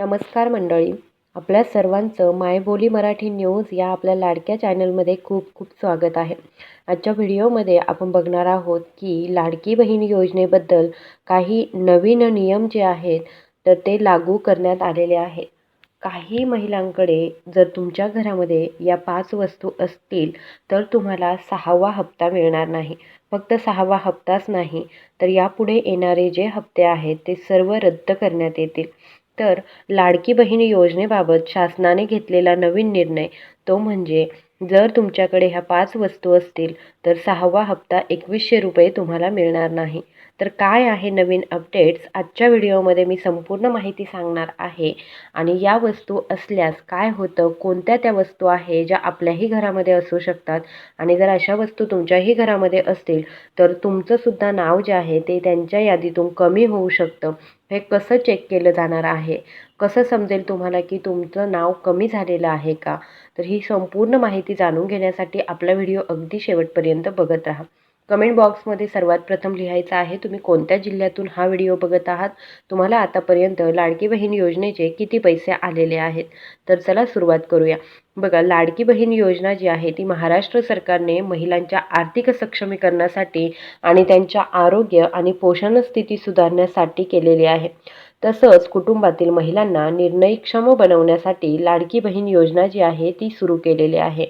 नमस्कार मंडळी. आपल्या सर्वांचं मायबोली मराठी न्यूज या आपल्या लाडक्या चॅनलमध्ये खूप खूप स्वागत आहे. आजच्या व्हिडिओमध्ये आपण बघणार आहोत की लाडकी बहीण योजनेबद्दल काही नवीन नियम जे आहेत तर ते लागू करण्यात आलेले आहेत. काही महिलांकडे जर तुमच्या घरामध्ये या पाच वस्तू असतील तर तुम्हाला सहावा हप्ता मिळणार नाही. फक्त सहावा हप्ताच नाही तर यापुढे येणारे जे हप्ते आहेत ते सर्व रद्द करण्यात येतील. तर लाडकी बहीण योजनेबाबत शासनाने घेतलेला नवीन निर्णय तो म्हणजे जर तुमच्याकडे ह्या पाच वस्तू असतील तर सहावा हप्ता एकवीसशे रुपये तुम्हाला मिळणार नाही. तर काय आहे नवीन अपडेट्स आजच्या व्हिडिओमध्ये मी संपूर्ण माहिती सांगणार आहे. आणि या वस्तू असल्यास काय होतं? कोणत्या त्या वस्तू आहे ज्या आपल्याही घरामध्ये असू शकतात? आणि जर अशा वस्तू तुमच्याही घरामध्ये असतील तर तुमचंसुद्धा नाव जे आहे ते त्यांच्या यादीतून कमी होऊ शकतं. हे कसं चेक केलं जाणार आहे? कसं समजेल तुम्हाला की तुमचं नाव कमी झालेलं आहे का? तर ही संपूर्ण माहिती जाणून घेण्यासाठी आपला व्हिडिओ अगदी शेवटपर्यंत बघत राहा. कमेंट बॉक्समध्ये सर्वात प्रथम लिहायचं आहे तुम्ही कोणत्या जिल्ह्यातून हा व्हिडिओ बघत आहात? तुम्हाला आतापर्यंत लाडकी बहीण योजनेचे किती पैसे आलेले आहेत? तर चला सुरुवात करूया. बघा लाडकी बहीण योजना जी आहे ती महाराष्ट्र सरकारने महिलांच्या आर्थिक सक्षमीकरणासाठी आणि त्यांच्या आरोग्य आणि पोषण स्थिती सुधारण्यासाठी केलेली आहे. तसंच कुटुंबातील महिलांना निर्णयक्षम बनवण्यासाठी लाडकी बहीण योजना जी आहे ती सुरू केलेली आहे.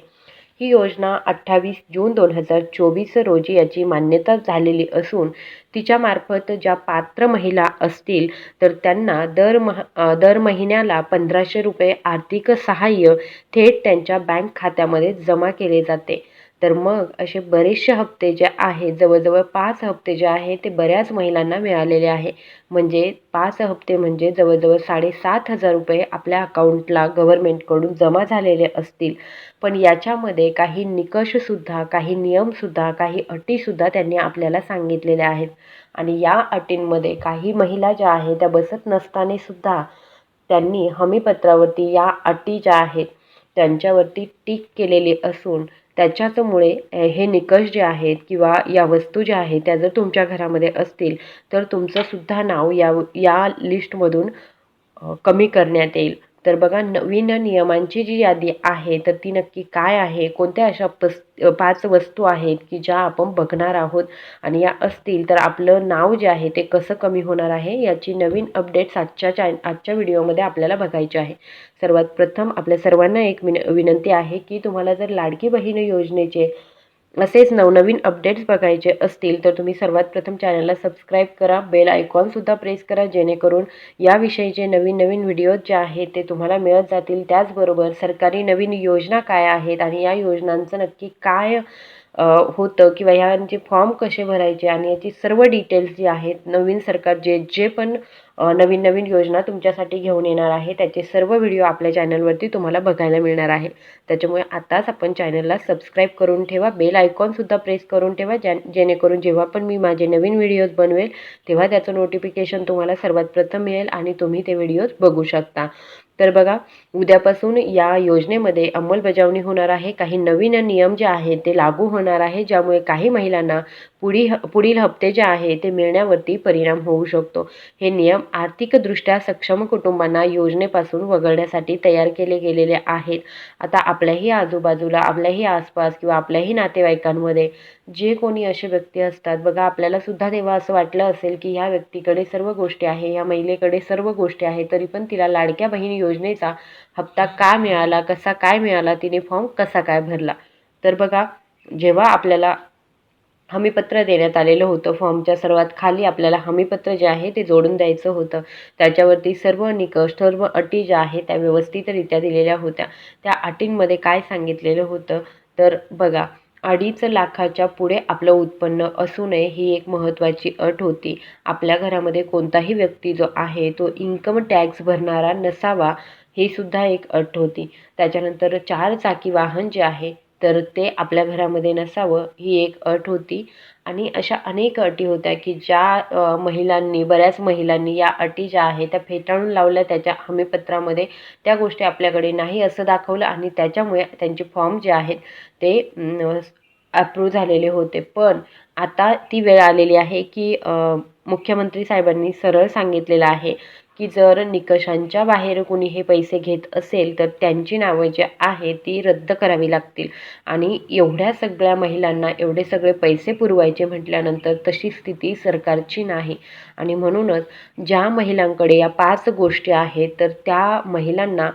ही योजना अठ्ठावीस जून दोन हजार चोवीस रोजी याची मान्यता झालेली असून तिच्यामार्फत ज्या पात्र महिला असतील तर त्यांना दर मह दर महिन्याला पंधराशे रुपये आर्थिक सहाय्य थेट त्यांच्या बँक खात्यामध्ये जमा केले जाते. तर मग असे बरेचसे हप्ते जे आहेत जवळजवळ पाच हप्ते जे आहे ते बऱ्याच महिलांना मिळालेले आहे. म्हणजे पाच हप्ते म्हणजे जवळजवळ साडेसात हजार रुपये आपल्या अकाउंटला गव्हर्मेंटकडून जमा झालेले असतील. पण याच्यामध्ये काही निकषसुद्धा काही नियमसुद्धा काही अटीसुद्धा त्यांनी आपल्याला सांगितलेल्या आहेत. आणि या अटींमध्ये काही महिला ज्या आहेत त्या बसत नसतानासुद्धा त्यांनी हमीपत्रावरती या अटी ज्या आहेत त्यांच्यावरती टीक केलेली असून त्याच्याचमुळे हे निकष जे आहेत किंवा या वस्तू ज्या आहेत त्या जर तुमच्या घरामध्ये असतील तर तुमचंसुद्धा नाव या या लिस्टमधून कमी करण्यात येईल. तर बघा नवीन नियमांची जी यादी आहे तर ती नक्की काय आहे? कोणत्या अशा पस पाच वस्तू आहेत की ज्या आपण बघणार आहोत? आणि या असतील तर आपलं नाव जे आहे ते कसं कमी होणार आहे? याची नवीन अपडेट्स आजच्या चॅन आजच्या व्हिडिओमध्ये आपल्याला बघायची आहे. सर्वात प्रथम आपल्या सर्वांना एक विन विनंती आहे की तुम्हाला जर लाडकी बहीण योजनेचे असेच नवनवीन अपडेट्स बघायचे असतील तर तुम्ही सर्वात प्रथम चॅनलला सबस्क्राईब करा बेल आयकॉनसुद्धा प्रेस करा जेणेकरून याविषयीचे नवीन नवीन व्हिडिओज जे आहेत ते तुम्हाला मिळत जातील. त्याचबरोबर सरकारी नवीन योजना काय आहेत आणि या योजनांचं नक्की काय होतं किंवा ह्यांचे फॉर्म कसे भरायचे आणि याची सर्व डिटेल्स जी आहेत नवीन सरकार जे जे पण नवीन नवीन योजना तुमच्यासाठी घेऊन येणार आहे त्याचे सर्व व्हिडिओ आपल्या चॅनलवरती तुम्हाला बघायला मिळणार आहे. त्याच्यामुळे आताच आपण चॅनलला सबस्क्राईब करून ठेवा बेल आयकॉनसुद्धा प्रेस करून ठेवा ज्या जेणेकरून जेव्हा पण मी माझे नवीन व्हिडिओज बनवेल तेव्हा त्याचं नोटिफिकेशन तुम्हाला सर्वात प्रथम मिळेल आणि तुम्ही ते व्हिडिओज बघू शकता. तर बघा उद्यापासून या योजनेमध्ये अंमलबजावणी होणार आहे. काही नवीन नियम जे आहेत ते लागू होणार आहे ज्यामुळे काही महिलांना पुढील पुढील हप्ते जे आहे ते मिळण्यावरती परिणाम होऊ शकतो. हे नियम आर्थिकदृष्ट्या सक्षम कुटुंबांना योजनेपासून वगळण्यासाठी तयार केले गेलेले आहेत. आता आपल्याही आजूबाजूला आपल्याही आसपास किंवा आपल्याही नातेवाईकांमध्ये जे कोणी असे व्यक्ती असतात बघा आपल्याला सुद्धा तेव्हा असं वाटलं असेल की ह्या व्यक्तीकडे सर्व गोष्टी आहे ह्या महिलेकडे सर्व गोष्टी आहे तरी पण तिला लाडक्या बहीण योजनेचा हप्ता का मिळाला कसा काय मिळाला तिने फॉर्म कसा काय भरला? तर बघा जेव्हा आपल्याला हमीपत्र देण्यात आलेलं होतं फॉर्मच्या सर्वात खाली आपल्याला हमीपत्र जे आहे ते जोडून द्यायचं होतं. त्याच्यावरती सर्व निकष सर्व अटी ज्या आहेत त्या व्यवस्थितरित्या दिलेल्या होत्या. त्या अटींमध्ये काय सांगितलेलं होतं? तर बघा अडीच लाखाच्या पुढे आपलं उत्पन्न असू नये ही एक महत्त्वाची अट होती. आपल्या घरामध्ये कोणताही व्यक्ती जो आहे तो इन्कम टॅक्स भरणारा नसावा ही सुद्धा एक अट होती. त्याच्यानंतर चार चाकी वाहन जे आहे तर ते आपल्या घरामध्ये नसावं ही एक अट होती. आणि अशा अनेक अटी होत्या की ज्या महिलांनी बऱ्याच महिलांनी या अटी ज्या आहेत त्या फेटाळून लावल्या. त्याच्या हमीपत्रामध्ये त्या गोष्टी आपल्याकडे नाही असं दाखवलं आणि त्याच्यामुळे त्यांचे फॉर्म जे आहेत ते अप्रूव्ह झालेले होते. पण आता ती वेळ आलेली आहे की मुख्यमंत्री साहेबांनी सरळ सांगितलेलं आहे की जर निकषांच्या बाहेर कुणी हे पैसे घेत असेल तर त्यांची नावं जी आहे ती रद्द करावी लागतील. आणि एवढ्या सगळ्या महिलांना एवढे सगळे पैसे पुरवायचे म्हटल्यानंतर तशी स्थिती सरकारची नाही. आणि म्हणूनच ज्या महिलांकडे या पाच गोष्टी आहेत तर त्या महिलांना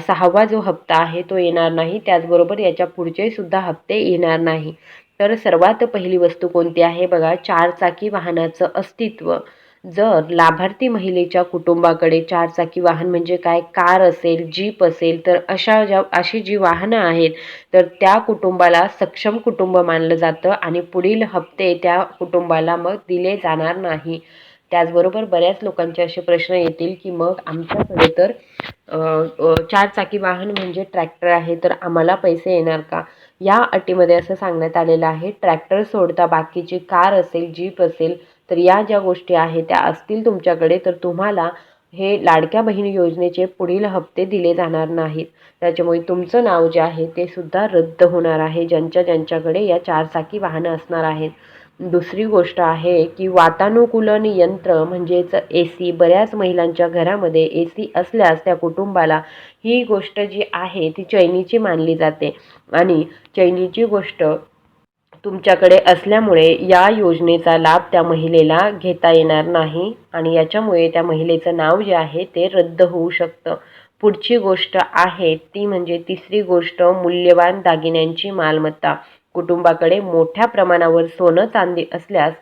सहावा जो हप्ता आहे तो येणार नाही. त्याचबरोबर याच्या पुढचे सुद्धा हप्ते येणार नाही. तर सर्वात पहिली वस्तू कोणती आहे? बघा चारचाकी वाहनाचं अस्तित्व. जर लाभार्थी महिलेच्या कुटुंबाकडे चारचाकी वाहन म्हणजे काय? कार असेल जीप असेल तर अशा ज्या अशी जी वाहनं आहेत तर त्या कुटुंबाला सक्षम कुटुंब मानलं जातं आणि पुढील हप्ते त्या कुटुंबाला मग दिले जाणार नाही. त्याचबरोबर बऱ्याच लोकांचे असे प्रश्न येतील की मग आमच्याकडे तर चार चाकी वाहन म्हणजे ट्रॅक्टर आहे तर आम्हाला पैसे येणार का? या अटीमध्ये असं सांगण्यात आलेलं आहे ट्रॅक्टर सोडता बाकीची कार असेल जीप असेल तर या ज्या गोष्टी आहेत त्या असतील तुमच्याकडे तर तुम्हाला हे लाडक्या बहीण योजनेचे पुढील हप्ते दिले जाणार नाहीत. त्याच्यामुळे तुमचं नाव जे आहे ते सुद्धा रद्द होणार आहे ज्यांच्या ज्यांच्याकडे या चारचाकी वाहनं असणार आहेत. दुसरी गोष्ट आहे की वातानुकूलन यंत्र म्हणजेच ए सी बऱ्याच महिलांच्या घरामध्ये ए सी असल्यास त्या कुटुंबाला ही गोष्ट जी आहे ती चैनीची मानली जाते. आणि चैनीची गोष्ट तुमच्याकडे असल्यामुळे या योजनेचा लाभ त्या महिलेला घेता येणार नाही आणि याच्यामुळे त्या महिलेचं नाव जे आहे ते रद्द होऊ शकतं. पुढची गोष्ट आहे ती म्हणजे तिसरी गोष्ट मूल्यवान दागिन्यांची मालमत्ता. कुटुंबाकडे मोठ्या प्रमाणावर सोनं चांदी असल्यास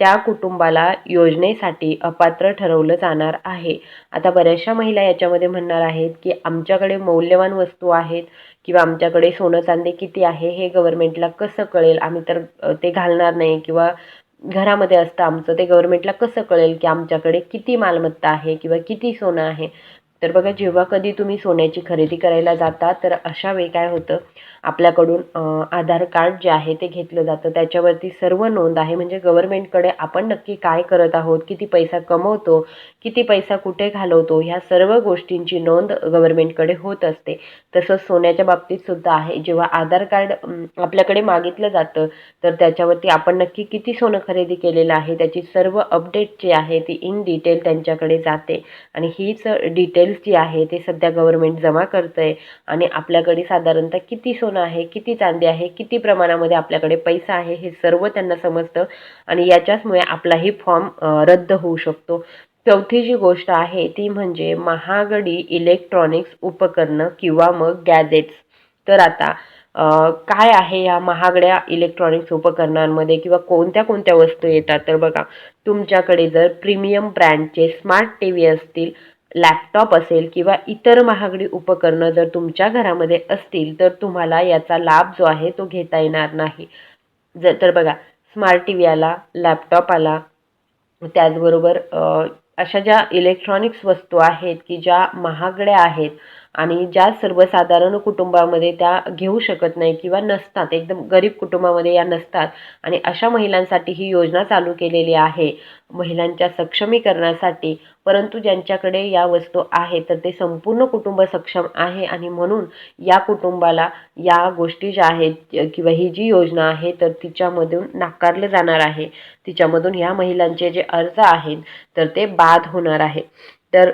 त्या कुटुंबाला योजनेसाठी अपात्र ठरवलं जाणार आहे. आता बऱ्याचशा महिला याच्यामध्ये म्हणणार आहेत की आमच्याकडे मौल्यवान वस्तू आहेत किंवा आमच्याकडे सोनं चांदी किती आहे हे गव्हर्मेंटला कसं कळेल? आम्ही तर ते घालणार नाही किंवा घरामध्ये असतं आमचं ते गव्हर्मेंटला कसं कळेल की आमच्याकडे किती मालमत्ता आहे किंवा किती सोनं आहे? तर बघा जेव्हा कधी तुम्ही सोन्याची खरेदी करायला जाता तर अशा वेळी काय होतं? आपल्याकडून आधार कार्ड जे आहे ते घेतलं जातं. त्याच्यावरती सर्व नोंद आहे. म्हणजे गव्हर्मेंटकडे आपण नक्की काय करत आहोत किती पैसा कमवतो किती पैसा कुठे घालवतो ह्या सर्व गोष्टींची नोंद गव्हर्मेंटकडे होत असते. तसंच सोन्याच्या बाबतीत सुद्धा आहे. जेव्हा आधार कार्ड आपल्याकडे मागितलं जातं तर त्याच्यावरती आपण नक्की किती सोनं खरेदी केलेलं आहे त्याची सर्व अपडेट जी आहे ती इन डिटेल त्यांच्याकडे जाते. आणि हीच डिटेल डिटेल्स जी आहे ते सध्या गव्हर्मेंट जमा करतं आहे आणि आपल्याकडे साधारणतः किती सोनं आहे किती चांदी आहे किती प्रमाणामध्ये आपल्याकडे पैसा आहे हे सर्व त्यांना समजतं आणि याच्याचमुळे आपलाही फॉर्म रद्द होऊ शकतो. चौथी जी गोष्ट आहे ती म्हणजे महागडी इलेक्ट्रॉनिक्स उपकरणं किंवा मग गॅजेट्स तर आता काय आहे या महागड्या इलेक्ट्रॉनिक्स उपकरणांमध्ये किंवा कोणत्या कोणत्या वस्तू येतात? तर बघा तुमच्याकडे जर प्रीमियम ब्रँडचे स्मार्ट टी व्ही असतील लॅपटॉप असेल किंवा इतर महागडी उपकरणं जर तुमच्या घरामध्ये असतील तर तुम्हाला याचा लाभ जो आहे तो घेता येणार नाही. जर तर बघा स्मार्ट टी व्ही आला लॅपटॉप आला त्याचबरोबर अशा ज्या इलेक्ट्रॉनिक्स वस्तू आहेत की ज्या महागड्या आहेत आणि ज्या सर्वसाधारण कुटुंबामध्ये त्या घेऊ शकत नाही किंवा नसतात एकदम गरीब कुटुंबामध्ये या नसतात आणि अशा महिलांसाठी ही योजना चालू केलेली आहे. महिलांच्या सक्षमीकरणासाठी परंतु ज्यांच्याकडे या वस्तू आहेत तर ते संपूर्ण कुटुंब सक्षम आहे आणि म्हणून या कुटुंबाला या गोष्टी ज्या आहेत किंवा ही जी योजना आहे तर तिच्यामधून नाकारलं जाणार आहे. तिच्यामधून ह्या महिलांचे जे अर्ज आहेत तर ते बाद होणार आहे. तर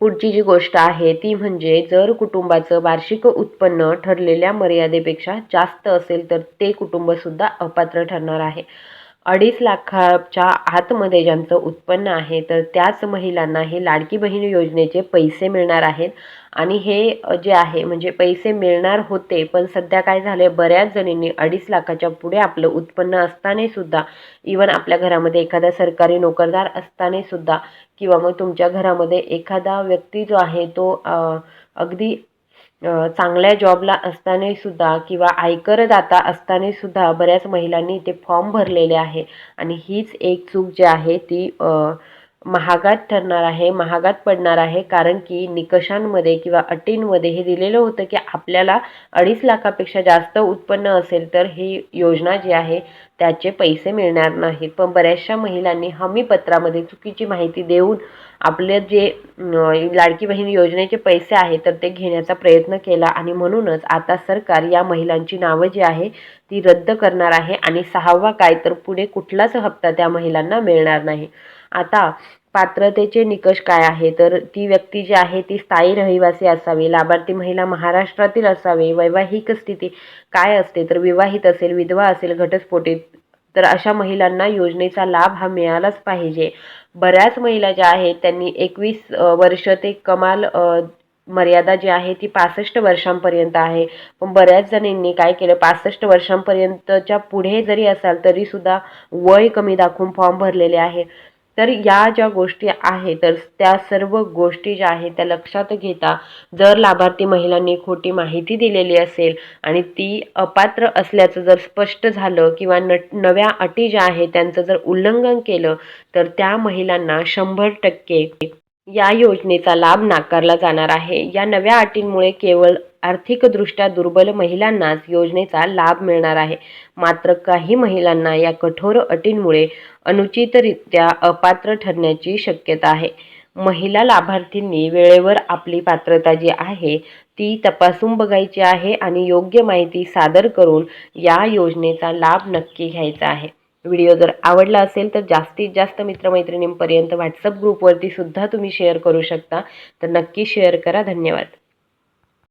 पुढची जी गोष्ट आहे ती म्हणजे जर कुटुंबाचं वार्षिक उत्पन्न ठरलेल्या मर्यादेपेक्षा जास्त असेल तर ते कुटुंबसुद्धा अपात्र ठरणार आहे. अडीच लाखाच्या आतमध्ये ज्यांचं उत्पन्न आहे तर त्याच महिलांना हे लाडकी बहीण योजनेचे पैसे मिळणार आहेत. आणि हे जे आहे म्हणजे पैसे मिळणार होते पण सध्या काय झाले बऱ्याच जणींनी अडीच लाखाच्या पुढे आपलं उत्पन्न असताना सुद्धा इवन आपल्या घरामध्ये एखादा सरकारी नोकरदार असताना सुद्धा किंवा मग तुमच्या घरामध्ये एखादा व्यक्ती जो आहे तो अगदी चांगल्या जॉबला असताना सुद्धा किंवा आयकरदाता असताना सुद्धा बऱ्याच महिलांनी ते फॉर्म भरलेले आहे. आणि हीच एक चूक जी आहे ती महागात ठरणार आहे महागात पडणार आहे कारण की निकषांमध्ये किंवा अटींमध्ये हे दिलेलं होतं की आपल्याला अडीच लाखापेक्षा जास्त उत्पन्न असेल तर ही योजना जी आहे त्याचे पैसे मिळणार नाहीत. पण बऱ्याचशा महिलांनी हमीपत्रामध्ये चुकीची माहिती देऊन आपले जे लाडकी बहीण योजनेचे पैसे आहेत तर ते घेण्याचा प्रयत्न केला आणि म्हणूनच आता सरकार या महिलांची नावं जी आहे ती रद्द करणार आहे आणि सहावा काय तर पुढे कुठलाच हप्ता त्या महिलांना मिळणार नाही. आता पात्रतेचे निकष काय आहे? तर ती व्यक्ती जी आहे ती स्थायी रहिवासी असावी लाभार्थी महिला महाराष्ट्रातील असावी वैवाहिक स्थिती काय असते? तर विवाहित असेल विधवा असेल घटस्फोटीत तर अशा महिलांना योजनेचा लाभ हा मिळालाच पाहिजे. बऱ्याच महिला ज्या आहेत त्यांनी एकवीस वर्ष ते कमाल मर्यादा जी आहे ती पासष्ट वर्षांपर्यंत आहे. पण बऱ्याच जणींनी काय केलं? पासष्ट वर्षांपर्यंतच्या पुढे जरी असाल तरीसुद्धा वय कमी दाखवून फॉर्म भरलेले आहे. तर या ज्या गोष्टी आहेत तर त्या सर्व गोष्टी ज्या आहेत त्या लक्षात घेता जर लाभार्थी महिलांनी खोटी माहिती दिलेली असेल आणि ती अपात्र असल्याचं जर स्पष्ट झालं किंवा न नव्या अटी ज्या आहेत त्यांचं जर उल्लंघन केलं तर त्या महिलांना शंभर टक्के या योजनेचा लाभ नाकारला जाणार आहे. या नव्या अटींमुळे केवळ आर्थिकदृष्ट्या दुर्बल महिलांनाच योजनेचा लाभ मिळणार आहे. मात्र काही महिलांना या कठोर अटींमुळे अनुचितरित्या अपात्र ठरण्याची शक्यता आहे. महिला लाभार्थींनी वेळेवर आपली पात्रता जी आहे ती तपासून बघायची आहे आणि योग्य माहिती सादर करून या योजनेचा लाभ नक्की घ्यायचा आहे. व्हिडिओ जर आवडला असेल तर जास्तीत जास्त मित्रमैत्रिणींपर्यंत व्हॉट्सअप ग्रुपवरती सुद्धा तुम्ही शेअर करू शकता. तर नक्की शेअर करा. धन्यवाद.